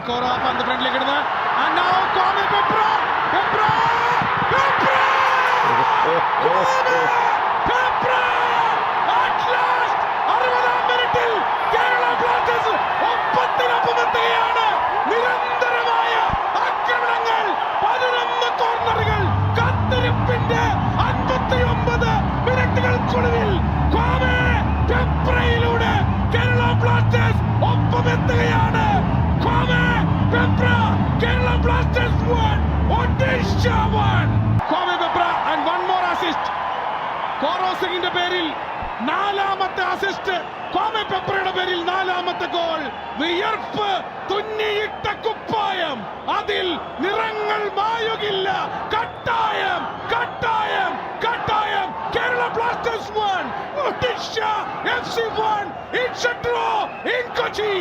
കോറ പന്ത് ഫ്രണ്ടിലേക്ക് ഇടുന്നു And now Kwame! Blasters one Odisha one Kwame Peprah and one more assist Koro സിംഗിന്റെ പേരിൽ നാലാമത്തെ അസിസ്റ്റ് കോമെ പെപ്രയുടെ പേരിൽ നാലാമത്തെ ഗോൾ വിയർപ്പ് തുന്നിയിട്ട കുപ്പായം. അതിൽ നിറങ്ങൾ മായുകില്ല. കട്ടായം കട്ടായം കട്ടായം. Kerala Blasters one Odisha F C one it's a draw in Kochi